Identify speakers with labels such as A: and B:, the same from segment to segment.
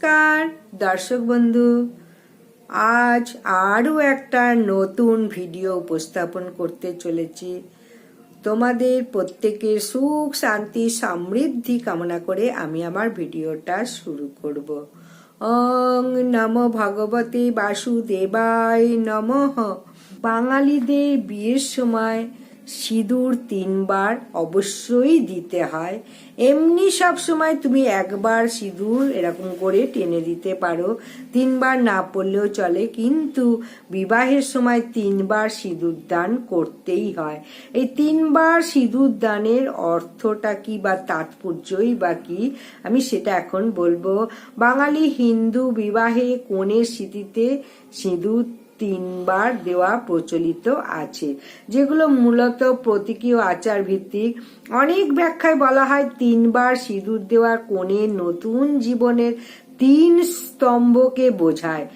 A: নমস্কার, দর্শক বন্ধু। আজ আরও একটা নতুন ভিডিও উপস্থাপন করতে চলেছি। তোমাদের প্রত্যেকের সুখ, শান্তি, সমৃদ্ধি কামনা করে আমি আমার ভিডিওটা শুরু করব। অং নম ভগবতে বাসুদেবায় নমঃ। বাঙালিদের বিয়ের সময় সিঁদুর তিনবার অবশ্যই দিতে হয়। এমনি সব সময় তুমি একবার সিঁদুর এরকম করে টেনে দিতে পারো। তিনবার না পড়লেও চলে, কিন্তু বিবাহের সময় তিনবার সিঁদুর দান করতেই হয়। এই তিনবার সিঁদুর দানের অর্থটা কি বা তাৎপর্যই বা কি, আমি সেটা এখন বলব। বাঙালি হিন্দু বিবাহে কনের স্মৃতিতে সিঁদুর তিনবার দেওয়া প্রচলিত আছে, যেগুলো মূলত প্রতীকী আচার ভিত্তিক অনেক ব্যাখ্যায় বলা হয় তিনবার সিঁদুর দেওয়ার কোণে নতুন জীবনের তিন স্তম্ভকে বোঝায়।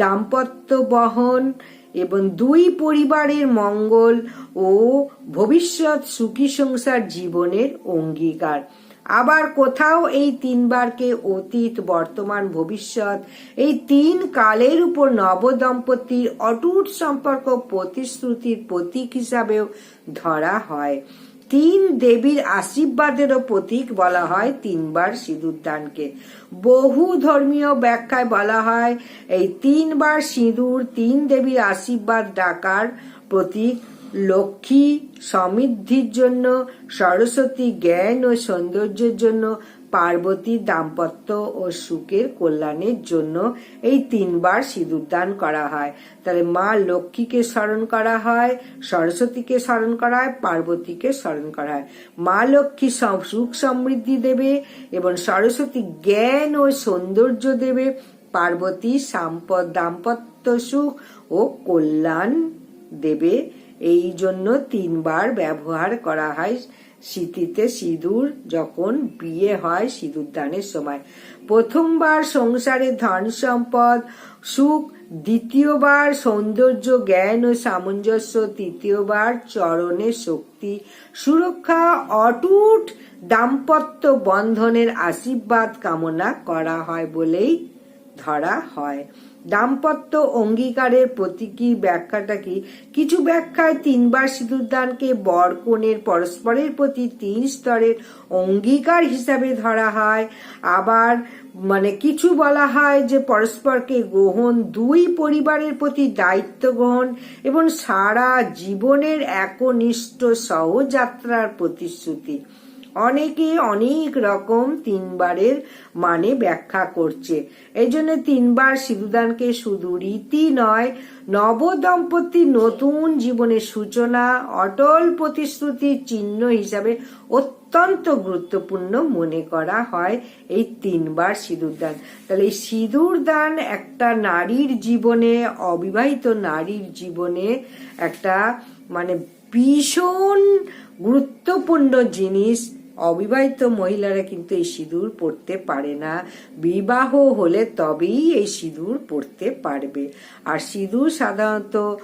A: দাম্পত্য বহন এবং দুই পরিবারের মঙ্গল ও ভবিষ্যৎ সুখী সংসার জীবনের অঙ্গীকার। আবার কোথাও এই তিনবারকে অতীত, বর্তমান, ভবিষ্যৎ, এই তিন কালের উপর নবদম্পতির অটুট সম্পর্ক প্রতিশ্রুতির প্রতীক হিসাবেও ধরা হয়। তিন দেবীর আশীর্বাদেরও প্রতীক বলা হয় তিনবার সিঁদুর দানকে। বহু ধর্মীয় ব্যাখ্যায় বলা হয় এই তিনবার সিঁদুর তিন দেবীর আশীর্বাদ ডাকার প্রতীক। লক্ষ্মী সমৃদ্ধির জন্য, সরস্বতী জ্ঞান ও সৌন্দর্যের জন্য, পার্বতী দাম্পত্য ও সুখের কল্যাণের জন্য এই তিনবার সিঁদুর দান করা হয়। তাহলে মা লক্ষ্মীকে স্মরণ করা হয়, সরস্বতীকে স্মরণ করা হয়, পার্বতীকে স্মরণ করা হয়। মা লক্ষ্মী সুখ সমৃদ্ধি দেবে এবং সরস্বতী জ্ঞান ও সৌন্দর্য দেবে। পার্বতী সাম্পদ দাম্পত্য সুখ ও কল্যাণ দেবে। এই জন্য তিনবার ব্যবহার করা হয় স্মৃতিতে সিঁদুর, যখন বিয়ে হয় সিঁদুর দানের সময়। প্রথমবার সংসারে ধন সম্পদ, সুখ, দ্বিতীয়বার সৌন্দর্য, জ্ঞান ও সামঞ্জস্য, তৃতীয়বার চরণে শক্তি, সুরক্ষা, অটুট দাম্পত্য বন্ধনের আশীর্বাদ কামনা করা হয় বলেই ধরা হয়। দাম্পত্য অঙ্গীকারের প্রতীকী ব্যাখ্যাটা কি? কিছু ব্যাখ্যায় তিনবার সিঁদুরদানকে বর কনের পরস্পরের প্রতি তিন স্তরের অঙ্গীকার হিসাবে ধরা হয়। আবার মানে কিছু বলা হয় যে পরস্পরকে গ্রহণ দুই পরিবারের প্রতি দায়িত্ব গ্রহণ এবং সারা জীবনের একনিষ্ঠ সহযাত্রার প্রতিশ্রুতি। অনেকে অনেক রকম তিনবারের মানে ব্যাখ্যা করছে। এই জন্য তিনবার সিঁদুদানকে শুধু রীতি নয়, নবদম্পতি নতুন জীবনের সূচনা, অটল প্রতিশ্রুতির চিহ্ন হিসাবে অত্যন্ত গুরুত্বপূর্ণ মনে করা হয় এই তিনবার সিঁদুর দান তাহলে এই সিঁদুর দান একটা নারীর জীবনে, অবিবাহিত নারীর জীবনে একটা মানে ভীষণ গুরুত্বপূর্ণ জিনিস। অবিবাহিত মহিলারা কিন্তু এই সিঁদুর পড়তে পারে না। বিবাহ হলে তবেই এই সিঁদুর পড়তে পারবে। আর সিঁদুর সাধারণত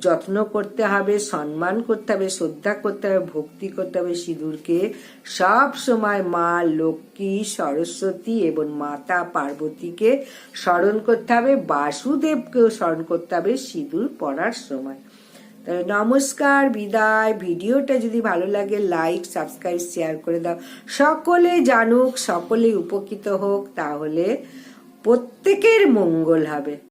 A: যত্ন করতে হবে, সম্মান করতে হবে, শ্রদ্ধা করতে হবে, ভক্তি করতে হবে সিঁদুরকে। সব সময় মা, লক্ষ্মী, সরস্বতী এবং মাতা পার্বতীকে স্মরণ করতে হবে। বাসুদেবকেও স্মরণ করতে হবে সিঁদুর পড়ার সময়। তাহলে নমস্কার, বিদায়। ভিডিওটা যদি ভালো লাগে লাইক সাবস্ক্রাইব শেয়ার করে দাও। সকলে জানুক সকলে উপকৃত হোক, তাহলে প্রত্যেকের মঙ্গল হবে।